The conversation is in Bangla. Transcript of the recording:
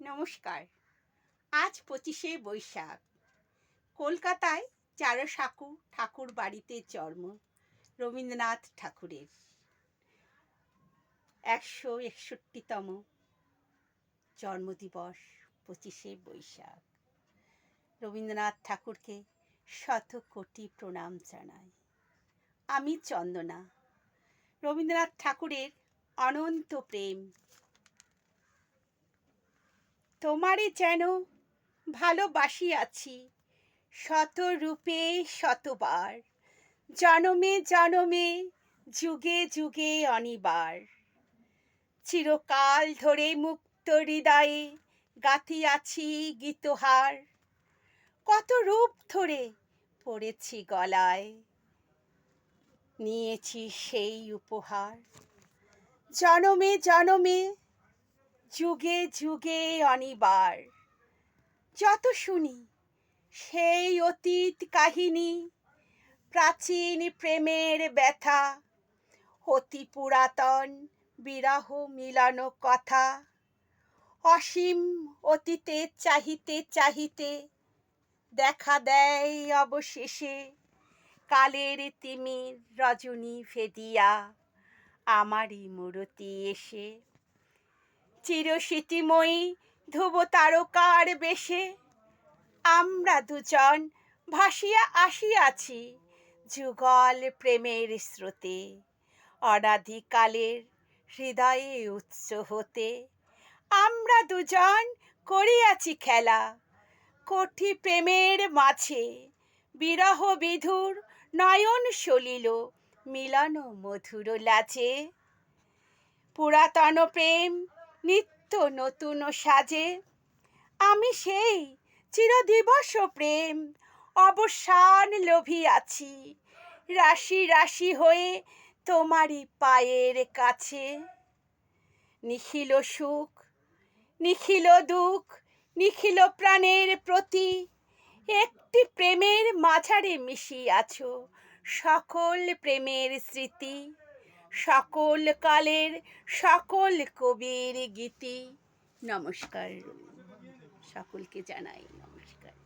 নমস্কার। আজ পঁচিশে বৈশাখ। কলকাতায় চারসাকু ঠাকুর বাড়িতে জন্ম রবীন্দ্রনাথ ঠাকুরের। একশো একষট্টিতম জন্মদিবস পঁচিশে বৈশাখ। রবীন্দ্রনাথ ঠাকুরকে শত কোটি প্রণাম জানাই। আমি চন্দনা। রবীন্দ্রনাথ ঠাকুরের অনন্ত প্রেম তোমারে যেন ভালোবাসি আছি। শত রূপে শতবার, জনমে জনমে, যুগে যুগে অনিবার। চিরকাল ধরে মুক্ত হৃদয়ে গাথিয়াছি গীতহার। কত রূপ ধরে পড়েছি গলায়, নিয়েছি সেই উপহার। জনমে জনমে যুগে যুগে অনিবার। যত শুনি সেই অতীত কাহিনী, প্রাচীন প্রেমের ব্যথা, অতি পুরাতন বিরহ মিলানো কথা, অসীম অতীতে চাহিতে চাহিতে দেখা দেয় অবশেষে কালের তিমির রজনী ফেদিয়া, আমারই মূরতি এসে চিরস্মৃতিময়ী ধ্রুব তারকার বেশে। আমরা দুজন ভাসিয়া আসিয়াছি যুগল প্রেমের স্রোতে, অনাদিকালের হৃদয়ে উৎস হতে। আমরা দুজন করিয়াছি খেলা, কঠি প্রেমের মাঝে। বিরহ বিধুর নয়ন সলিল, মিলন মধুর লাজে। পুরাতন প্রেম নিত্য নতুন সাজে। আমি সেই চিরদিবস প্রেম, অবসান লোভী আছি, রাশি রাশি হয়ে তোমারই পায়ের কাছে। নিখিল সুখ, নিখিল দুঃখ, নিখিল প্রাণের প্রতি একটি প্রেমের মাঝারে মিশিয়াছ সকল প্রেমের স্মৃতি। সকল কালের সকল কবির গীতি। নমস্কার। সকলকে জানাই নমস্কার।